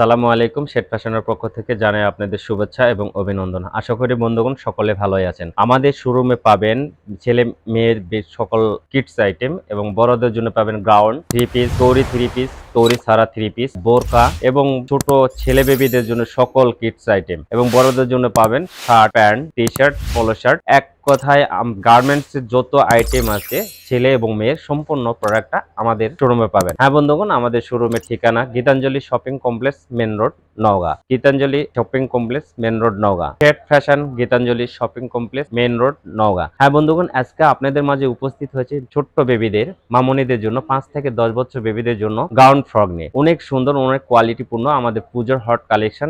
আসসালামু আলাইকুম শেট ফ্যাশনের পক্ষ থেকে জানাই আপনাদের শুভেচ্ছা এবং অভিনন্দন। আশা করি বন্ধুগণ সকলে ভালোই আছেন। আমাদের শোরুমে পাবেন ছেলে মেয়ের সকল কিডস আইটেম এবং বড়দের জন্য পাবেন গ্রাউন্ড থ্রি পিস তৌরি থ্রি পিস তৌরি সারা থ্রি পিস বোরকা এবং ছোট ছেলে বেবিদের জন্য সকল কিডস আইটেম এবং বড়দের জন্য পাবেন shirt, pant T shirt polo shirt এক কথায় গার্মেন্টস এর যত আইটেম আছে, ছেলে এবং মেয়ের সম্পূর্ণ প্রোডাক্টটা আমাদের শোরুমে পাবেন। হ্যাঁ বন্ধুগণ, আমাদের শোরুমের ঠিকানা Gitanjali shopping complex main road Naogaon. Gitanjali shopping complex, main road Naogaon. ফেট fashion Gitanjali shopping complex, main road Naogaon. হ্যাঁ বন্ধুগণ, আজকে আপনাদের মাঝে উপস্থিত হয়েছে ছোট্ট বেবিদের, মামনিদের জন্য, পাঁচ থেকে দশ বছর বেবিদের জন্য গাউন ফ্রক নিয়ে। অনেক সুন্দর, অনেক কোয়ালিটিপূর্ণ আমাদের পুজোর হট কালেকশন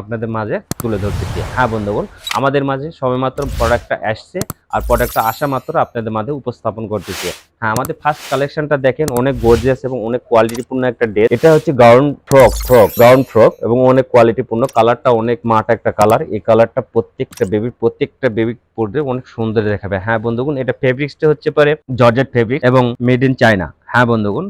আপনাদের মাঝে তুলে ধরতেছি। হ্যাঁ বন্ধুগণ, আমাদের মাঝে সবেমাত্র প্রোডাক্টটা আসছে। আর প্রোডাক্টটা আসা মাত্র আপনাদের মাঝে উপস্থাপন করতেছি। হ্যাঁ আমাদের ফার্স্ট কালেকশনটা দেখেন, অনেক গর্জিয়াস এবং অনেক কোয়ালিটিপূর্ণ একটা ড্রেস এটা হচ্ছে gown frock frock gown frock এবং অনেক কোয়ালিটিপূর্ণ কালারটা অনেক মাঠ একটা কালার এই কালারটা প্রত্যেকটা বেবি প্রত্যেকটা বেবি পরলে অনেক সুন্দর দেখাবে। হ্যাঁ বন্ধুগণ, এটা ফেব্রিক্সটা হচ্ছে পরে জর্জেট ফেব্রিক এবং মেড ইন চায়না হ্যাঁ বন্ধুগণ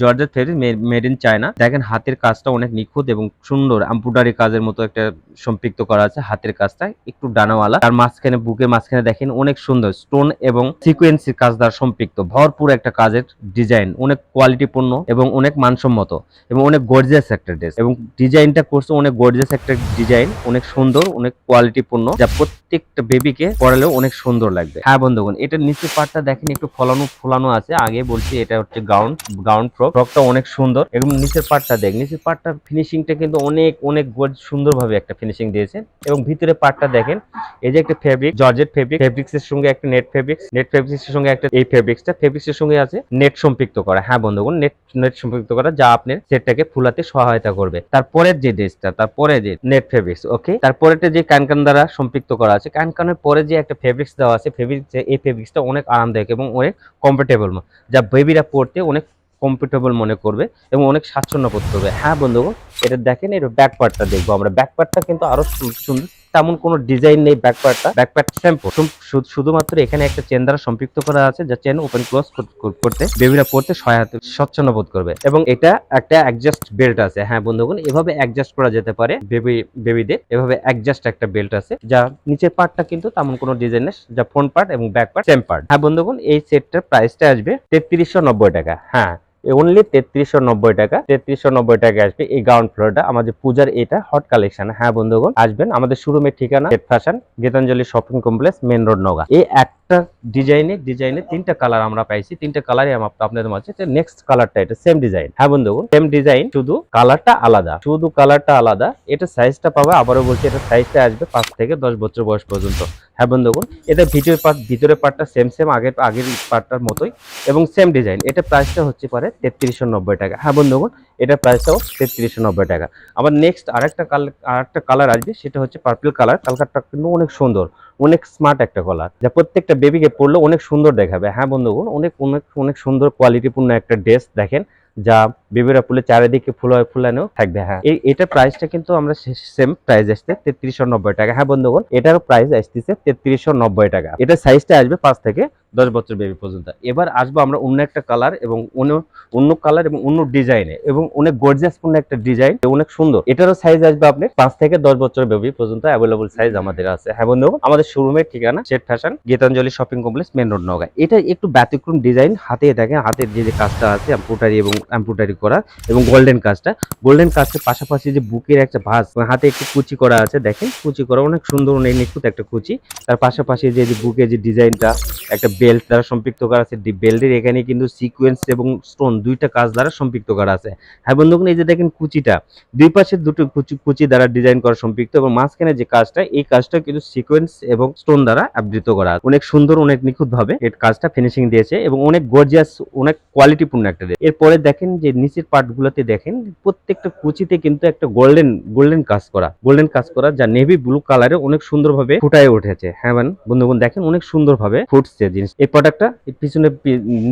georgette fabric made in China দেখেন, হাতের কাজটা অনেক নিখুঁত এবং সুন্দর। এমব্রয়ডারি কাজের মতো একটা সম্পৃক্ত করা আছে হাতের কাজটা একটু ডানাওয়ালা। তার মাঝখানে, বুকের মাঝখানে দেখেন, অনেক সুন্দর স্টোন এবং সিকোয়েন্সির কাজ দ্বারা সম্পৃক্ত। ভরপুর একটা কাজের ডিজাইন অনেক কোয়ালিটিপূর্ণ এবং অনেক মানসম্মত এবং অনেক গর্জিয়াস একটা ড্রেস এবং ডিজাইনটা করছে অনেক গর্জিয়াস একটা ডিজাইন অনেক সুন্দর, অনেক কোয়ালিটিপূর্ণ যা প্রত্যেকটা বেবিকে পরালেও অনেক সুন্দর লাগবে। হ্যাঁ বন্ধুগণ, এটার নিচের পার্টটা দেখেন, একটু ফলানো ফোলানো আছে। আগে বলছি, এটা হচ্ছে গাউন গাউন ফ্রক ফ্রকটা অনেক সুন্দর। এবং নিচের পার্টটা দেখ, নিচের পার্টটা ফিনিশিংটা কিন্তু অনেক অনেক সুন্দরভাবে একটা ফিনিশিং দিয়েছে। এবং ভিতরে পার্টটা দেখেন, এই যে একটা ফেব্রিক জর্জেট ফেব্রিক ফেব্রিক্স এর সঙ্গে একটা নেট ফেব্রিক্স নেট ফেব্রিক্স এর সঙ্গে একটা, এই ফেব্রিক্সটা ফেব্রিক্স এর সঙ্গে আছে নেট সম্পৃক্ত করা। হ্যাঁ বন্ধুগণ নেট নেট সম্পৃক্ত করা যা আপনার সেটটাকে ফুলাতে সহায়তা করবে। তারপরের যে ড্রেসটা তারপরে যে নেট ফেব্রিক্স ওকে তারপরেটা যে কানকান দ্বারা সম্পৃক্ত করা আছে, কানকানের পরে যে একটা ফেব্রিক্স দেওয়া আছে ফেব্রিক্স এই ফেব্রিক্সটা অনেক আরামদায়ক এবং অনেক কমফোর্টেবল যা বেবিরা পড়তে অনেক কমফোর্টেবল মনে করবে এবং অনেক স্বাচ্ছন্দ্য বোধ করবে। হ্যাঁ বন্ধুগণ এটা দেখেন এর ব্যাক পার্টটা দেখব আমরা। ব্যাক পার্টটা কিন্তু আরও সুন্দর। তেমন কোনো ডিজাইন নেই ব্যাক পার্টটা ব্যাক পার্ট স্যাম্পল শুধুমাত্র এখানে একটা চেন দ্বারা সম্পৃক্ত করা আছে যা চেন ওপেন ক্লোজ করতে বেবিরা পড়তে সহায়তা স্বচ্ছন্দ বোধ করবে। এবং এটা একটা অ্যাডজাস্ট বেল্ট আছে। হ্যাঁ বন্ধুগণ, এভাবে অ্যাডজাস্ট করা যেতে পারে বেবি বেবিদের এভাবে অ্যাডজাস্ট একটা বেল্ট আছে, যা নিচের পার্টটা কিন্তু তেমন কোনো ডিজাইন নেই, যা ফ্রন্ট পার্ট এবং ব্যাক পার্ট সেম পার্ট হ্যাঁ বন্ধুগণ, এই সেটটার প্রাইসটা আসবে তেত্রিশশো টাকা। হ্যাঁ অনলি তেত্রিশশো নব্বই টাকা। তেত্রিশশো নব্বই টাকা আসবে এই গ্রাউন্ড ফ্লোরটা আমাদের পূজার এটা হট কালেকশন হ্যাঁ বন্ধুগণ, আসবেন। আমাদের শোরুমের ঠিকানা Gitanjali shopping complex main road Naogaon এই একটা ডিজাইনে ডিজাইনে তিনটা কালার আমরা পাইছি, তিনটা কালারই আপনাদের মাঝে। নেক্সট কালারটা এটা সেম ডিজাইন হ্যাঁ বন্ধুগণ সেম ডিজাইন শুধু কালারটা আলাদা। শুধু কালারটা আলাদা, এটা সাইজটা পাবে, আবারও বলছি এটা সাইজটা আসবে পাঁচ থেকে দশ বছর বয়স পর্যন্ত। হ্যাঁ বন্ধুগণ এটা ভিডিওর পার্ট ভিতরের পার্টটা সেম সেম আগের আগের পার্টটার মতোই এবং সেম ডিজাইন এটা প্রাইসটা হচ্ছে পারে তেত্রিশশো নব্বই টাকা। হ্যাঁ বন্ধুগণ এটা প্রাইসটাও তেত্রিশশো নব্বই টাকা। আবার নেক্সট আরেকটা কালার আরেকটা কালার আসবে, সেটা হচ্ছে পার্পল কালার কালারটা কিন্তু অনেক সুন্দর। অনেক স্মার্ট একটা কলার যা প্রত্যেকটা বেবিকে পরলে অনেক সুন্দর দেখাবে। হ্যাঁ বন্ধুগণ, অনেক অনেক অনেক সুন্দর কোয়ালিটিপূর্ণ একটা ড্রেস দেখেন, যা বেবিরা ফুলে চারিদিকে ফুলায় ফুলানো থাকবে। হ্যাঁ এই, এটার প্রাইসটা কিন্তু আমরা সেম প্রাইস আসছে তেত্রিশশো নব্বই টাকা। হ্যাঁ বন্ধুগণ, এটারও প্রাইস আসতেছে তেত্রিশশো নব্বই টাকা। এটার সাইজটা আসবে পাঁচ থেকে দশ বছর বেবি পর্যন্ত। এবার আসব আমরা অন্য একটা কালার এবং অন্য অন্য কালার এবং অন্য ডিজাইনে এবং অনেক গর্জিয়াস পূর্ণ একটা ডিজাইন অনেক সুন্দর। এটারও সাইজ আসবে আপনি পাঁচ থেকে দশ বছর বেবি পর্যন্ত অ্যাভেলেবল সাইজ আমাদের আছে। হ্যাঁ বন্ধু, আমাদের শোরুমের ঠিকানা শেট fashion Gitanjali shopping complex main road Naogaon এটা একটু ব্যতিক্রম ডিজাইন হাতে দেখেন, হাতের যে কাজটা আছে এম্পুটারি এবং এম্পুটারি করা এবং গোল্ডেন কাজটা। গোল্ডেন কাজের পাশাপাশি যে বুকের একটা ভাঁজ হাতে একটু কুচি করা আছে, দেখেন, কুচি করা অনেক সুন্দর, অনেক নিখুঁত একটা কুচি। তার পাশাপাশি যে বুকে যে ডিজাইনটা একটা বেল্ট দ্বারা সম্পৃক্ত করা আছে বেল্টের এখানে কিন্তু সিকোয়েন্স এবং স্টোন দুইটা কাজ দ্বারা সম্পৃক্ত করা আছে। হ্যাঁ বন্ধুগণ, এই যে দেখেন কুচিটা, দুই পাশে দুটো কুচি কুচি দ্বারা ডিজাইন করা সম্পৃক্ত এবং মাঝখানে যে কাজটা, এই কাজটা কিন্তু সিকোয়েন্স এবং স্টোন দ্বারা আবৃত করা অনেক সুন্দর, অনেক নিখুঁত ভাবে এর কাজটা ফিনিশিং দিয়েছে এবং অনেক গর্জিয়াস অনেক কোয়ালিটিপূর্ণ একটা। এরপরে দেখেন যে নিচের পার্ট গুলোতে দেখেন, প্রত্যেকটা কুচিতে কিন্তু একটা গোল্ডেন গোল্ডেন কাজ করা গোল্ডেন কাজ করা যা নেভি ব্লু কালারে অনেক সুন্দরভাবে ফুটায় উঠেছে। হ্যাঁ বন্ধুগণ, দেখেন অনেক সুন্দরভাবে ফুটছে জিনিস এই প্রোডাক্টটা পিছনে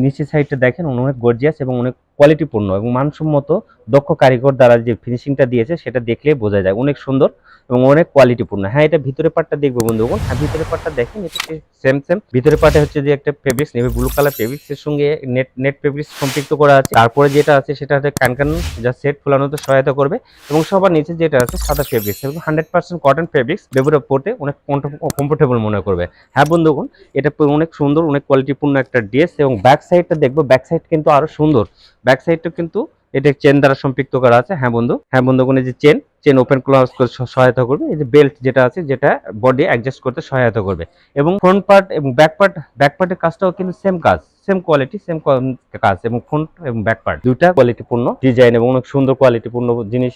নিচের সাইডটা দেখেন অনেক গর্জিয়াস এবং অনেক কোয়ালিটিপূর্ণ এবং মানসম্মত, দক্ষ কারিগর দ্বারা যে ফিনিশিংটা দিয়েছে, সেটা দেখলেই বোঝা যায়। অনেক সুন্দর এবং অনেক কোয়ালিটিপূর্ণ হ্যাঁ এটা ভিতরে পার্টটা দেখব বন্ধুগণ। হ্যাঁ ভিতরে পার্টটা দেখেন, এটা সেম সেম ভিতরে পার্টে হচ্ছে যে একটা ফেব্রিক্স নেবে ব্লু কালার ফেব্রিক্স এর সঙ্গে নেট নেট ফেব্রিক্স সম্পৃক্ত করা আছে। তারপরে যেটা আছে, সেটা হচ্ছে ক্যানকান যা সেট ফোলানোতে সহায়তা করবে এবং সবার নিচে যেটা আছে, সাদা ফেব্রিক্স এবং হান্ড্রেড পার্সেন্ট কটন ফেব্রিক্স ব্যবহার পড়তে অনেক কমফোর্টেবল মনে করবে। হ্যাঁ বন্ধুগণ, এটা অনেক সুন্দর, অনেক কোয়ালিটিপূর্ণ একটা ড্রেস এবং ব্যাক সাইডটা দেখব। ব্যাক সাইড কিন্তু আরও সুন্দর। ব্যাক সাইডটা কিন্তু এটা চেন দ্বারা সম্পৃক্ত করা আছে। হ্যাঁ বন্ধু হ্যাঁ বন্ধু এই যে চেন চেন ওপেন ক্লোজ করতে স- সহায়তা করবে। এই যে বেল্ট যেটা আছে, যেটা বডি অ্যাডজাস্ট করতে সহায়তা করবে। এবং ফ্রন্ট পার্ট এবং ব্যাক পার্ট ব্যাক পার্টের কাজটাও কিন্তু সেম কাজ। সেম কোয়ালিটি সেম কাজ এবং ফ্রন্ট এবং ব্যাক পার্ট দুইটা কোয়ালিটিপূর্ণ ডিজাইন এবং অনেক সুন্দর কোয়ালিটিপূর্ণ জিনিস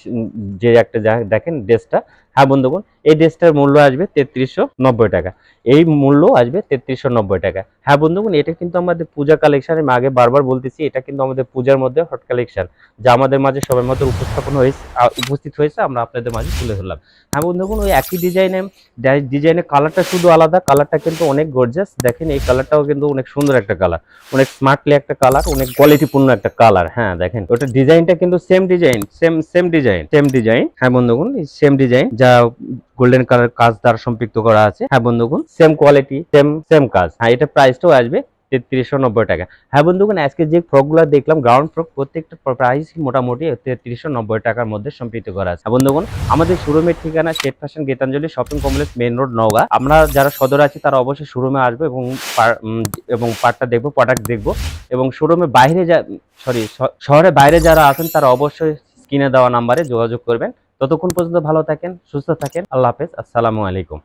যে একটা দেখেন ড্রেসটা হ্যাঁ বন্ধুগণ এই ড্রেসটার মূল্য আসবে তেত্রিশশো নব্বই টাকা। এই মূল্য আসবে তেত্রিশশো নব্বই টাকা। হ্যাঁ বন্ধুগণ এটা কিন্তু আমাদের পূজা কালেকশন আমি আগে বারবার বলতেছি, এটা কিন্তু আমাদের পূজার মধ্যে হট কালেকশন যা আমাদের মাঝে সবার মধ্যে উপস্থাপন হয়েছে উপস্থিত হয়েছে, আমরা আপনাদের মাঝে তুলে ধরলাম। হ্যাঁ বন্ধুগণ ওই একই ডিজাইনে ডিজাইনের কালারটা শুধু আলাদা কালারটা কিন্তু অনেক গর্জাস দেখেন এই কালারটাও কিন্তু অনেক সুন্দর একটা কালার অনেক স্মার্টলি একটা কালার অনেক কোয়ালিটিপূর্ণ একটা কালার হ্যাঁ দেখেন। ওটা ডিজাইনটা কিন্তু same design same same design same design হ্যাঁ বন্ধুগণ সেম ডিজাইন যা গোল্ডেন কালার কাজ দ্বারা সম্পৃক্ত করা আছে। হ্যাঁ বন্ধুগণ সেম কোয়ালিটি সেম সেম কাজ। হ্যাঁ এটা প্রাইসটাও আসবে। তেত্রিশশো নব্বই টাকা। হ্যাঁ বন্ধুগণ, আজকে যে ফ্রকগুলো দেখলাম গ্রাউন্ড ফ্রক প্রত্যেকটা প্রাইস মোটামুটি তেত্রিশশো নব্বই টাকার মধ্যে সম্পৃক্ত করা আছে। হ্যাঁ বন্ধুগণ, আমাদের শোরুমের ঠিকানা Sheikh fashion Gitanjali shopping complex main road, Naogaon. আমরা যারা সদর আছি, তারা অবশ্যই শোরুমে আসবে এবং এবং পার্টটা দেখব প্রোডাক্ট দেখব। এবং শোরুমে বাইরে যা সরি শহরে বাইরে যারা আছেন, তারা অবশ্যই স্ক্রিনে দেওয়া নাম্বারে যোগাযোগ করবেন। ততক্ষণ পর্যন্ত ভালো থাকেন, সুস্থ থাকেন। আল্লাহ হাফেজ, আসসালামু আলাইকুম।